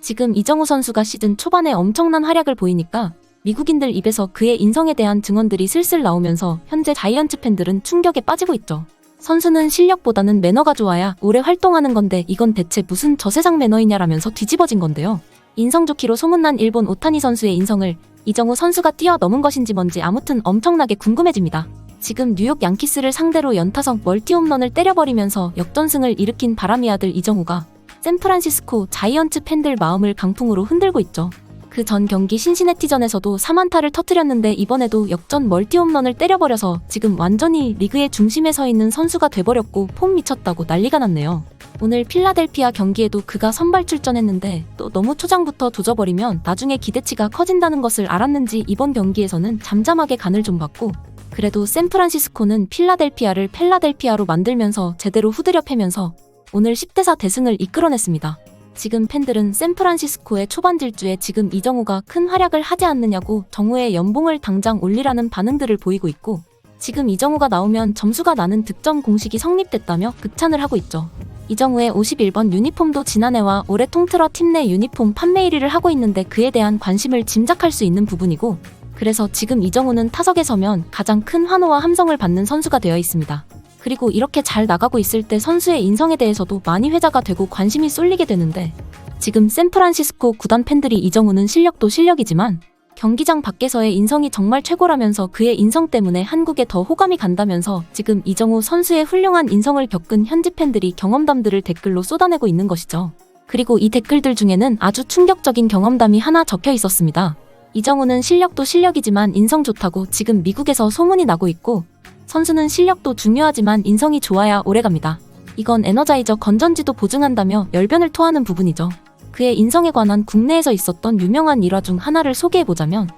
지금 이정우 선수가 시즌 초반에 엄청난 활약을 보이니까 미국인들 입에서 그의 인성에 대한 증언들이 슬슬 나오면서 현재 자이언츠 팬들은 충격에 빠지고 있죠. 선수는 실력보다는 매너가 좋아야 오래 활동하는 건데 이건 대체 무슨 저세상 매너이냐라면서 뒤집어진 건데요. 인성 좋기로 소문난 일본 오타니 선수의 인성을 이정우 선수가 뛰어넘은 것인지 뭔지 아무튼 엄청나게 궁금해집니다. 지금 뉴욕 양키스를 상대로 연타석 멀티홈런을 때려버리면서 역전승을 일으킨 바람이 아들 이정우가 샌프란시스코 자이언츠 팬들 마음을 강풍으로 흔들고 있죠. 그 전 경기 신시내티전에서도 3안타를 터뜨렸는데 이번에도 역전 멀티홈런을 때려버려서 지금 완전히 리그의 중심에 서 있는 선수가 돼버렸고 폼 미쳤다고 난리가 났네요. 오늘 필라델피아 경기에도 그가 선발 출전했는데 또 너무 초장부터 조져버리면 나중에 기대치가 커진다는 것을 알았는지 이번 경기에서는 잠잠하게 간을 좀 봤고 그래도 샌프란시스코는 필라델피아를 펠라델피아로 만들면서 제대로 후드려 패면서 오늘 10대4 대승을 이끌어냈습니다. 지금 팬들은 샌프란시스코의 초반 질주에 지금 이정우가 큰 활약을 하지 않느냐고 정우의 연봉을 당장 올리라는 반응들을 보이고 있고 지금 이정우가 나오면 점수가 나는 득점 공식이 성립됐다며 극찬을 하고 있죠. 이정우의 51번 유니폼도 지난해와 올해 통틀어 팀 내 유니폼 판매 1위를 하고 있는데 그에 대한 관심을 짐작할 수 있는 부분이고 그래서 지금 이정우는 타석에 서면 가장 큰 환호와 함성을 받는 선수가 되어 있습니다. 그리고 이렇게 잘 나가고 있을 때 선수의 인성에 대해서도 많이 회자가 되고 관심이 쏠리게 되는데 지금 샌프란시스코 구단 팬들이 이정우는 실력도 실력이지만 경기장 밖에서의 인성이 정말 최고라면서 그의 인성 때문에 한국에 더 호감이 간다면서 지금 이정우 선수의 훌륭한 인성을 겪은 현지 팬들이 경험담들을 댓글로 쏟아내고 있는 것이죠. 그리고 이 댓글들 중에는 아주 충격적인 경험담이 하나 적혀 있었습니다. 이정우는 실력도 실력이지만 인성 좋다고 지금 미국에서 소문이 나고 있고 선수는 실력도 중요하지만 인성이 좋아야 오래갑니다. 이건 에너자이저 건전지도 보증한다며 열변을 토하는 부분이죠. 그의 인성에 관한 국내에서 있었던 유명한 일화 중 하나를 소개해보자면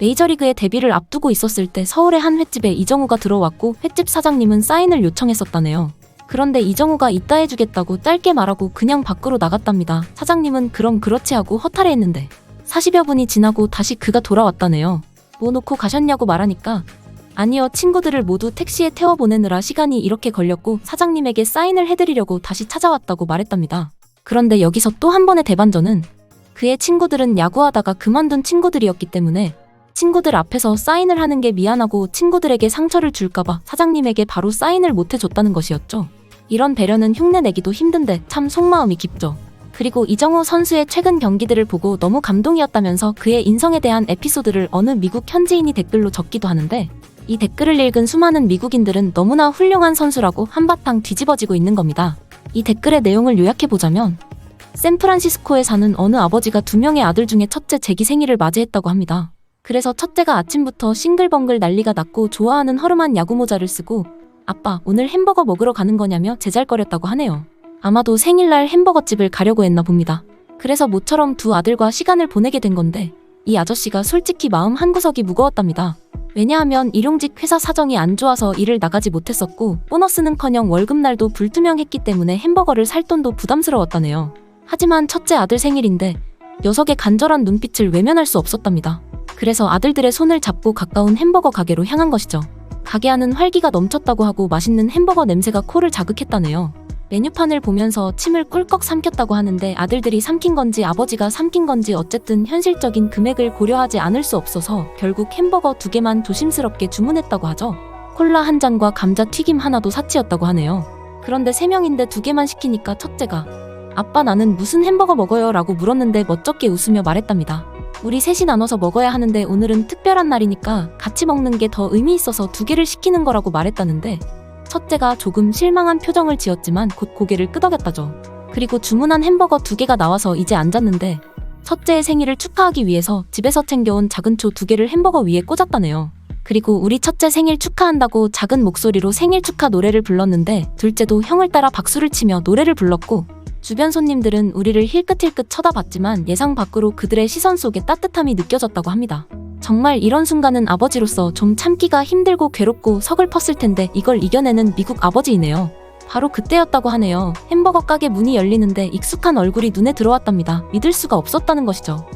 메이저리그에 데뷔를 앞두고 있었을 때 서울의 한 횟집에 이정우가 들어왔고 횟집 사장님은 사인을 요청했었다네요. 그런데 이정우가 이따 해주겠다고 짧게 말하고 그냥 밖으로 나갔답니다. 사장님은 그럼 그렇지 하고 허탈해했는데 40여 분이 지나고 다시 그가 돌아왔다네요. 뭐 놓고 가셨냐고 말하니까 아니요 친구들을 모두 택시에 태워 보내느라 시간이 이렇게 걸렸고 사장님에게 사인을 해드리려고 다시 찾아왔다고 말했답니다. 그런데 여기서 또 한 번의 대반전은 그의 친구들은 야구하다가 그만둔 친구들이었기 때문에 친구들 앞에서 사인을 하는 게 미안하고 친구들에게 상처를 줄까봐 사장님에게 바로 사인을 못 해줬다는 것이었죠. 이런 배려는 흉내 내기도 힘든데 참 속마음이 깊죠. 그리고 이정우 선수의 최근 경기들을 보고 너무 감동이었다면서 그의 인성에 대한 에피소드를 어느 미국 현지인이 댓글로 적기도 하는데 이 댓글을 읽은 수많은 미국인들은 너무나 훌륭한 선수라고 한바탕 뒤집어지고 있는 겁니다. 이 댓글의 내용을 요약해보자면 샌프란시스코에 사는 어느 아버지가 두 명의 아들 중에 첫째 제기 생일을 맞이했다고 합니다. 그래서 첫째가 아침부터 싱글벙글 난리가 났고 좋아하는 허름한 야구 모자를 쓰고 아빠 오늘 햄버거 먹으러 가는 거냐며 제잘거렸다고 하네요. 아마도 생일날 햄버거집을 가려고 했나 봅니다. 그래서 모처럼 두 아들과 시간을 보내게 된 건데 이 아저씨가 솔직히 마음 한구석이 무거웠답니다. 왜냐하면 일용직 회사 사정이 안 좋아서 일을 나가지 못했었고 보너스는커녕 월급날도 불투명했기 때문에 햄버거를 살 돈도 부담스러웠다네요. 하지만 첫째 아들 생일인데 녀석의 간절한 눈빛을 외면할 수 없었답니다. 그래서 아들들의 손을 잡고 가까운 햄버거 가게로 향한 것이죠. 가게 안은 활기가 넘쳤다고 하고 맛있는 햄버거 냄새가 코를 자극했다네요. 메뉴판을 보면서 침을 꿀꺽 삼켰다고 하는데 아들들이 삼킨 건지 아버지가 삼킨 건지 어쨌든 현실적인 금액을 고려하지 않을 수 없어서 결국 햄버거 두 개만 조심스럽게 주문했다고 하죠. 콜라 한 잔과 감자 튀김 하나도 사치였다고 하네요. 그런데 세 명인데 두 개만 시키니까 첫째가 아빠 나는 무슨 햄버거 먹어요? 라고 물었는데 멋쩍게 웃으며 말했답니다. 우리 셋이 나눠서 먹어야 하는데 오늘은 특별한 날이니까 같이 먹는 게 더 의미 있어서 두 개를 시키는 거라고 말했다는데 첫째가 조금 실망한 표정을 지었지만 곧 고개를 끄덕였다죠. 그리고 주문한 햄버거 두 개가 나와서 이제 앉았는데 첫째의 생일을 축하하기 위해서 집에서 챙겨온 작은 초 두 개를 햄버거 위에 꽂았다네요. 그리고 우리 첫째 생일 축하한다고 작은 목소리로 생일 축하 노래를 불렀는데 둘째도 형을 따라 박수를 치며 노래를 불렀고 주변 손님들은 우리를 힐끗힐끗 쳐다봤지만 예상 밖으로 그들의 시선 속에 따뜻함이 느껴졌다고 합니다. 정말 이런 순간은 아버지로서 좀 참기가 힘들고 괴롭고 서글펐을 텐데 이걸 이겨내는 미국 아버지이네요. 바로 그때였다고 하네요. 햄버거 가게 문이 열리는데 익숙한 얼굴이 눈에 들어왔답니다. 믿을 수가 없었다는 것이죠.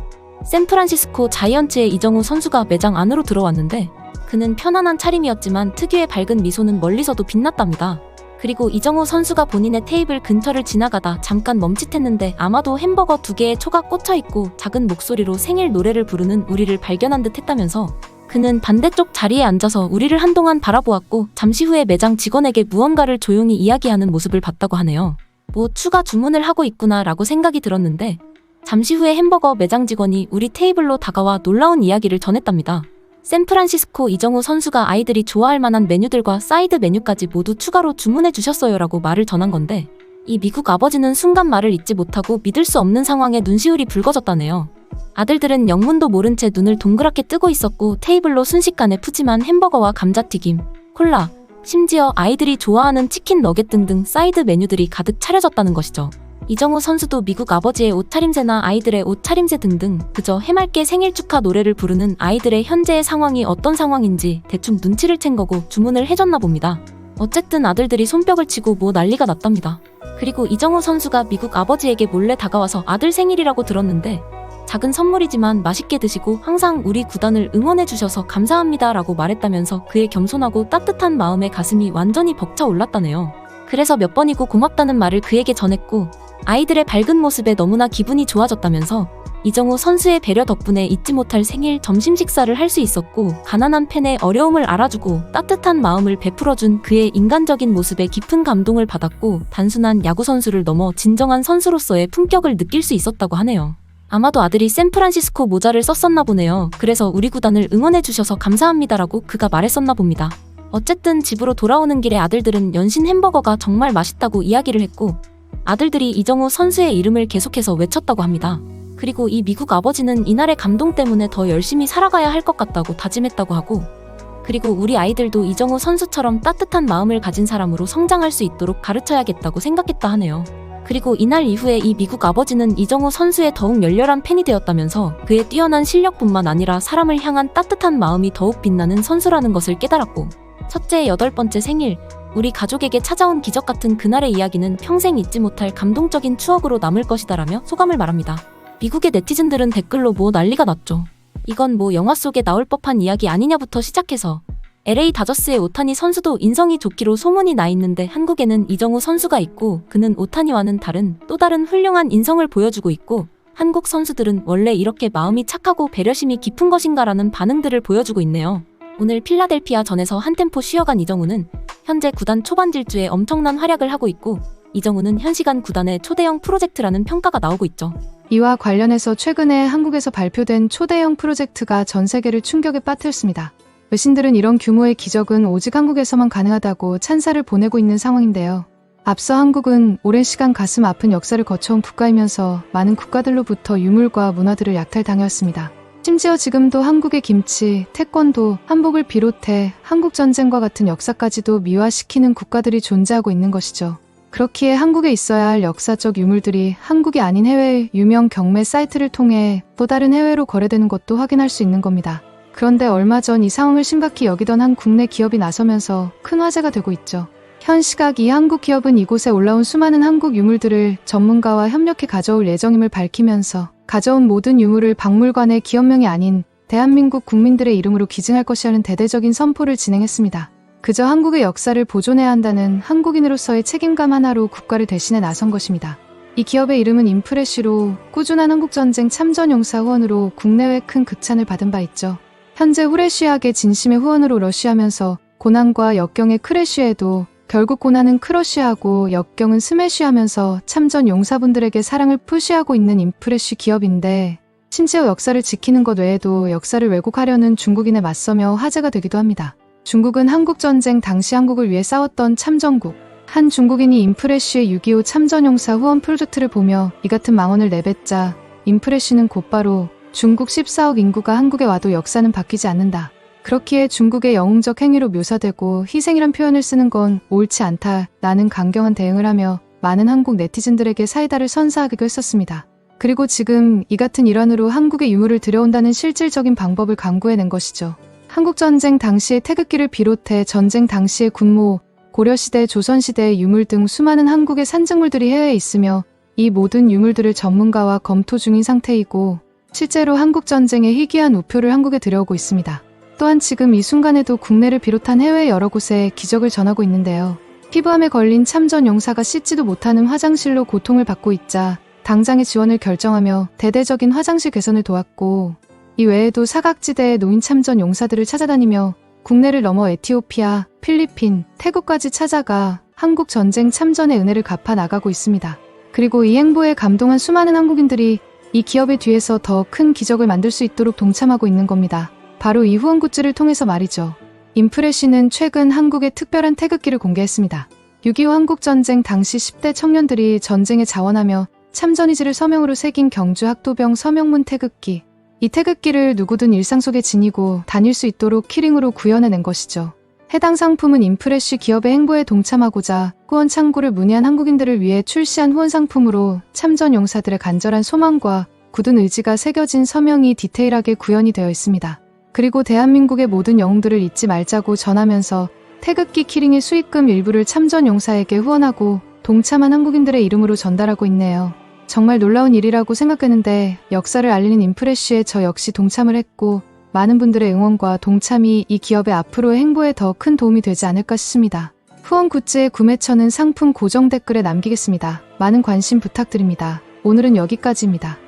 샌프란시스코 자이언츠의 이정우 선수가 매장 안으로 들어왔는데 그는 편안한 차림이었지만 특유의 밝은 미소는 멀리서도 빛났답니다. 그리고 이정우 선수가 본인의 테이블 근처를 지나가다 잠깐 멈칫했는데 아마도 햄버거 두 개에 초가 꽂혀 있고 작은 목소리로 생일 노래를 부르는 우리를 발견한 듯 했다면서 그는 반대쪽 자리에 앉아서 우리를 한동안 바라보았고 잠시 후에 매장 직원에게 무언가를 조용히 이야기하는 모습을 봤다고 하네요. 뭐 추가 주문을 하고 있구나 라고 생각이 들었는데 잠시 후에 햄버거 매장 직원이 우리 테이블로 다가와 놀라운 이야기를 전했답니다. 샌프란시스코 이정우 선수가 아이들이 좋아할 만한 메뉴들과 사이드 메뉴까지 모두 추가로 주문해 주셨어요라고 말을 전한 건데 이 미국 아버지는 순간 말을 잊지 못하고 믿을 수 없는 상황에 눈시울이 붉어졌다네요. 아들들은 영문도 모른 채 눈을 동그랗게 뜨고 있었고 테이블로 순식간에 푸짐한 햄버거와 감자튀김, 콜라, 심지어 아이들이 좋아하는 치킨 너겟 등등 사이드 메뉴들이 가득 차려졌다는 것이죠. 이정우 선수도 미국 아버지의 옷차림새나 아이들의 옷차림새 등등 그저 해맑게 생일 축하 노래를 부르는 아이들의 현재의 상황이 어떤 상황인지 대충 눈치를 챈 거고 주문을 해줬나 봅니다. 어쨌든 아들들이 손뼉을 치고 뭐 난리가 났답니다. 그리고 이정우 선수가 미국 아버지에게 몰래 다가와서 아들 생일이라고 들었는데 작은 선물이지만 맛있게 드시고 항상 우리 구단을 응원해 주셔서 감사합니다 라고 말했다면서 그의 겸손하고 따뜻한 마음에 가슴이 완전히 벅차 올랐다네요. 그래서 몇 번이고 고맙다는 말을 그에게 전했고 아이들의 밝은 모습에 너무나 기분이 좋아졌다면서 이정우 선수의 배려 덕분에 잊지 못할 생일 점심 식사를 할 수 있었고 가난한 팬의 어려움을 알아주고 따뜻한 마음을 베풀어준 그의 인간적인 모습에 깊은 감동을 받았고 단순한 야구 선수를 넘어 진정한 선수로서의 품격을 느낄 수 있었다고 하네요. 아마도 아들이 샌프란시스코 모자를 썼었나 보네요. 그래서 우리 구단을 응원해 주셔서 감사합니다라고 그가 말했었나 봅니다. 어쨌든 집으로 돌아오는 길에 아들들은 연신 햄버거가 정말 맛있다고 이야기를 했고 아들들이 이정우 선수의 이름을 계속해서 외쳤다고 합니다. 그리고 이 미국 아버지는 이날의 감동 때문에 더 열심히 살아가야 할 것 같다고 다짐했다고 하고 그리고 우리 아이들도 이정우 선수처럼 따뜻한 마음을 가진 사람으로 성장할 수 있도록 가르쳐야겠다고 생각했다 하네요. 그리고 이날 이후에 이 미국 아버지는 이정우 선수의 더욱 열렬한 팬이 되었다면서 그의 뛰어난 실력뿐만 아니라 사람을 향한 따뜻한 마음이 더욱 빛나는 선수라는 것을 깨달았고 첫째의 여덟 번째 생일 우리 가족에게 찾아온 기적 같은 그날의 이야기는 평생 잊지 못할 감동적인 추억으로 남을 것이다라며 소감을 말합니다. 미국의 네티즌들은 댓글로 뭐 난리가 났죠. 이건 뭐 영화 속에 나올 법한 이야기 아니냐부터 시작해서 LA 다저스의 오타니 선수도 인성이 좋기로 소문이 나 있는데 한국에는 이정우 선수가 있고 그는 오타니와는 다른 또 다른 훌륭한 인성을 보여주고 있고 한국 선수들은 원래 이렇게 마음이 착하고 배려심이 깊은 것인가라는 반응들을 보여주고 있네요. 오늘 필라델피아 전에서 한 템포 쉬어간 이정우는 현재 구단 초반 질주에 엄청난 활약을 하고 있고 이정우는 현 시간 구단의 초대형 프로젝트라는 평가가 나오고 있죠. 이와 관련해서 최근에 한국에서 발표된 초대형 프로젝트가 전 세계를 충격에 빠뜨렸습니다. 외신들은 이런 규모의 기적은 오직 한국에서만 가능하다고 찬사를 보내고 있는 상황인데요. 앞서 한국은 오랜 시간 가슴 아픈 역사를 거쳐온 국가이면서 많은 국가들로부터 유물과 문화들을 약탈당해왔습니다. 심지어 지금도 한국의 김치, 태권도, 한복을 비롯해 한국 전쟁과 같은 역사까지도 미화시키는 국가들이 존재하고 있는 것이죠. 그렇기에 한국에 있어야 할 역사적 유물들이 한국이 아닌 해외의 유명 경매 사이트를 통해 또 다른 해외로 거래되는 것도 확인할 수 있는 겁니다. 그런데 얼마 전 이 상황을 심각히 여기던 한 국내 기업이 나서면서 큰 화제가 되고 있죠. 현 시각 이 한국 기업은 이곳에 올라온 수많은 한국 유물들을 전문가와 협력해 가져올 예정임을 밝히면서 가져온 모든 유물을 박물관의 기업명이 아닌 대한민국 국민들의 이름으로 기증할 것이라는 대대적인 선포를 진행했습니다. 그저 한국의 역사를 보존해야 한다는 한국인으로서의 책임감 하나로 국가를 대신해 나선 것입니다. 이 기업의 이름은 인프레쉬로 꾸준한 한국전쟁 참전용사 후원으로 국내외 큰 극찬을 받은 바 있죠. 현재 후레쉬학의 진심의 후원으로 러쉬하면서 고난과 역경의 크래쉬에도 결국 고난은 크러쉬하고 역경은 스매쉬하면서 참전 용사분들에게 사랑을 푸시하고 있는 인프레쉬 기업인데 심지어 역사를 지키는 것 외에도 역사를 왜곡하려는 중국인에 맞서며 화제가 되기도 합니다. 중국은 한국전쟁 당시 한국을 위해 싸웠던 참전국. 한 중국인이 인프레쉬의 6.25 참전용사 후원 프로젝트를 보며 이 같은 망언을 내뱉자 인프레쉬는 곧바로 중국 14억 인구가 한국에 와도 역사는 바뀌지 않는다. 그렇기에 중국의 영웅적 행위로 묘사되고 희생이란 표현을 쓰는 건 옳지 않다. 라는 강경한 대응을 하며 많은 한국 네티즌들에게 사이다를 선사하기도 했었습니다. 그리고 지금 이 같은 일환으로 한국의 유물을 들여온다는 실질적인 방법을 강구해낸 것이죠. 한국전쟁 당시의 태극기를 비롯해 전쟁 당시의 군모, 고려시대, 조선시대의 유물 등 수많은 한국의 산증물들이 해외에 있으며 이 모든 유물들을 전문가와 검토 중인 상태이고 실제로 한국전쟁의 희귀한 우표를 한국에 들여오고 있습니다. 또한 지금 이 순간에도 국내를 비롯한 해외 여러 곳에 기적을 전하고 있는데요. 피부암에 걸린 참전 용사가 씻지도 못하는 화장실로 고통을 받고 있자 당장의 지원을 결정하며 대대적인 화장실 개선을 도왔고 이 외에도 사각지대의 노인 참전 용사들을 찾아다니며 국내를 넘어 에티오피아, 필리핀, 태국까지 찾아가 한국 전쟁 참전의 은혜를 갚아 나가고 있습니다. 그리고 이 행보에 감동한 수많은 한국인들이 이 기업의 뒤에서 더 큰 기적을 만들 수 있도록 동참하고 있는 겁니다. 바로 이 후원 굿즈를 통해서 말이죠. 인프레쉬는 최근 한국에 특별한 태극기를 공개했습니다. 6.25 한국전쟁 당시 10대 청년들이 전쟁에 자원하며 참전의지를 서명으로 새긴 경주 학도병 서명문 태극기. 이 태극기를 누구든 일상 속에 지니고 다닐 수 있도록 키링으로 구현해낸 것이죠. 해당 상품은 인프레쉬 기업의 행보에 동참하고자 후원 창구를 문의한 한국인들을 위해 출시한 후원 상품으로 참전 용사들의 간절한 소망과 굳은 의지가 새겨진 서명이 디테일하게 구현이 되어 있습니다. 그리고 대한민국의 모든 영웅들을 잊지 말자고 전하면서 태극기 키링의 수익금 일부를 참전 용사에게 후원하고 동참한 한국인들의 이름으로 전달하고 있네요. 정말 놀라운 일이라고 생각했는데 역사를 알리는 인프레쉬에 저 역시 동참을 했고 많은 분들의 응원과 동참이 이 기업의 앞으로의 행보에 더 큰 도움이 되지 않을까 싶습니다. 후원 굿즈의 구매처는 상품 고정 댓글에 남기겠습니다. 많은 관심 부탁드립니다. 오늘은 여기까지입니다.